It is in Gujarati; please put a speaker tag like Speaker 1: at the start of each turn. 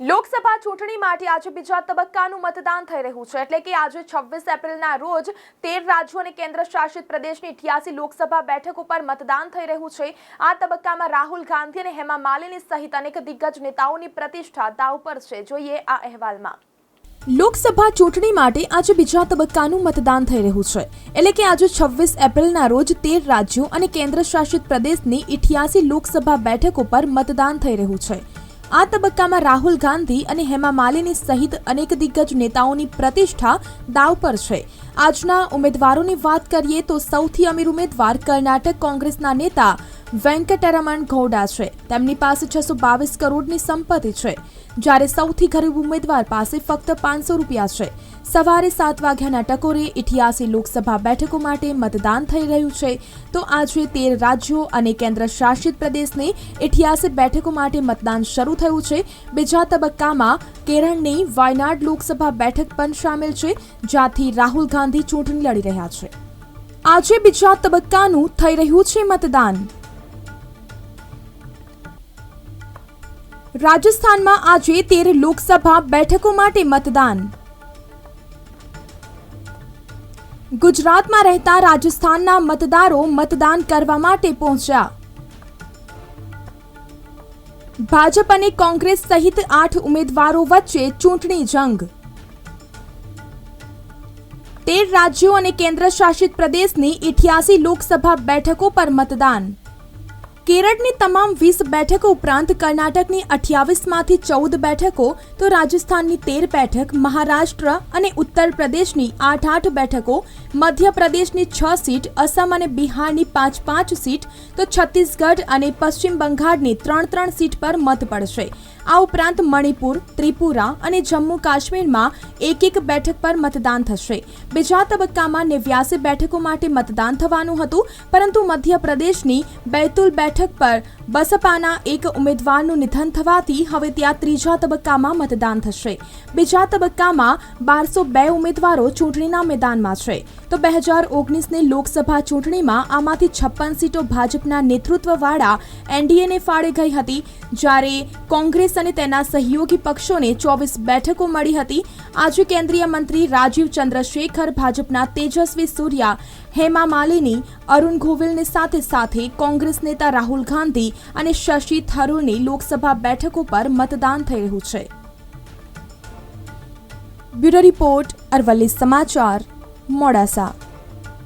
Speaker 1: લોકસભા ચૂંટણી માટે આજે બીજા તબક્કાનું મતદાન થઈ રહ્યું છે. એટલે કે આજે છવ્વીસ એપ્રિલના રોજ તેર રાજ્યો અને કેન્દ્ર શાસિત પ્રદેશની અઠ્યાસી લોકસભા બેઠક ઉપર મતદાન થઈ રહ્યું છે. આ તબક્કામાં રાહુલ ગાંધી અને હેમા માલિની સહિત અનેક દિગ્ગજ નેતાઓની પ્રતિષ્ઠા દાવ પર છે. જોઈએ આ અહેવાલમાં. લોકસભા ચૂંટણી માટે આજે બીજા તબક્કાનું મતદાન થઈ રહ્યું છે. એટલે કે આજે છવ્વીસ એપ્રિલના રોજ તેર રાજ્યો અને કેન્દ્ર શાસિત પ્રદેશની ઇઠ્યાસી લોકસભા બેઠક ઉપર મતદાન થઈ રહ્યું છે. આ તબક્કામાં રાહુલ ગાંધી અને હેમા માલિની સહિત અનેક દિગ્ગજ નેતાઓની પ્રતિષ્ઠા દાવ પર છે. આજના ઉમેદવારોની વાત કરીએ તો સૌથી અમીર ઉમેદવાર કર્ણાટક કોંગ્રેસના નેતા વેંકટરમણ ગૌડા છે. તેમની પાસે છસો બાવીસ કરોડની સંપત્તિ છે. જ્યારે સૌથી ગરીબ ઉમેદવાર પાસે ફક્ત પાંચસો રૂપિયા છે. સવારે સાત વાગ્યાના ટકોરે ઇઠ્યાસી લોકસભા બેઠકો માટે મતદાન થઈ રહ્યું છે. તો આજે તેર રાજ્યો અને કેન્દ્ર શાસિત પ્રદેશની ઇઠ્યાસી બેઠકો માટે મતદાન શરૂ થયું છે. બીજા તબક્કામાં કેરળની વાયનાડ લોકસભા બેઠક પણ સામેલ છે, જ્યાંથી રાહુલ ગાંધી ચૂંટણી લડી રહ્યા છે. આજે બીજા તબક્કાનું થઈ રહ્યું છે મતદાન. રાજસ્થાનમાં આજે તેર લોકસભા બેઠકો માટે મતદાન. ગુજરાતમાં રહેતા રાજસ્થાનના મતદારો મતદાન કરવા માટે પહોંચ્યા. ભાજપ અને કોંગ્રેસ સહિત આઠ ઉમેદવારો વચ્ચે ચૂંટણી જંગ. તેર રાજ્યો અને કેન્દ્ર શાસિત પ્રદેશની ઇઠ્યાસી લોકસભા બેઠકો પર મતદાન. કેરળની તમામ વીસ બેઠકો ઉપરાંત કર્ણાટકની અઠ્યાવીસમાંથી ચૌદ બેઠકો, તો રાજસ્થાનની તેર બેઠક, મહારાષ્ટ્ર અને ઉત્તર પ્રદેશની આઠ આઠ બેઠકો મધ્યપ્રદેશની છ સીટ, અસમ અને બિહારની પાંચ પાંચ સીટ, તો છત્તીસગઢ અને પશ્ચિમ બંગાળની ત્રણ ત્રણ સીટ પર મત પડશે. આ ઉપરાંત મણિપુર, ત્રિપુરા અને જમ્મુ કાશ્મીરમાં એક એક બેઠક પર મતદાન થશે. બીજા તબક્કામાં નેવ્યાસી બેઠકો માટે મતદાન થવાનું હતું, પરંતુ મધ્યપ્રદેશની બેતુલ બેઠક પર બસપાના એક ઉમેદવારનું નિધન થવાથી હવે ત્યાં ત્રીજા તબક્કામાં મતદાન થશે. બીજા તબક્કામાં બારસો બે ઉમેદવારો ચૂંટણીના મેદાનમાં છે. તો બે હજાર ઓગણીસની લોકસભા ચૂંટણીમાં આમાંથી છપ્પન સીટો ભાજપના નેતૃત્વવાળા એનડીએને ફાળે ગઈ હતી. જ્યારે કોંગ્રેસ અને તેના સહયોગી પક્ષોને ચોવીસ બેઠકો મળી હતી. આજે કેન્દ્રીય મંત્રી રાજીવ ચંદ્રશેખર, ભાજપના તેજસ્વી સૂર્યા, હેમા માલિની, અરુણ ગોવિલની સાથે સાથે કોંગ્રેસ નેતા રાહુલ ગાંધી અને શશી થરૂરની લોકસભા બેઠકો પર મતદાન રહ્યું છે. બ્યુરો રિપોર્ટ અરવલ્લી સમાચાર મોડાસા.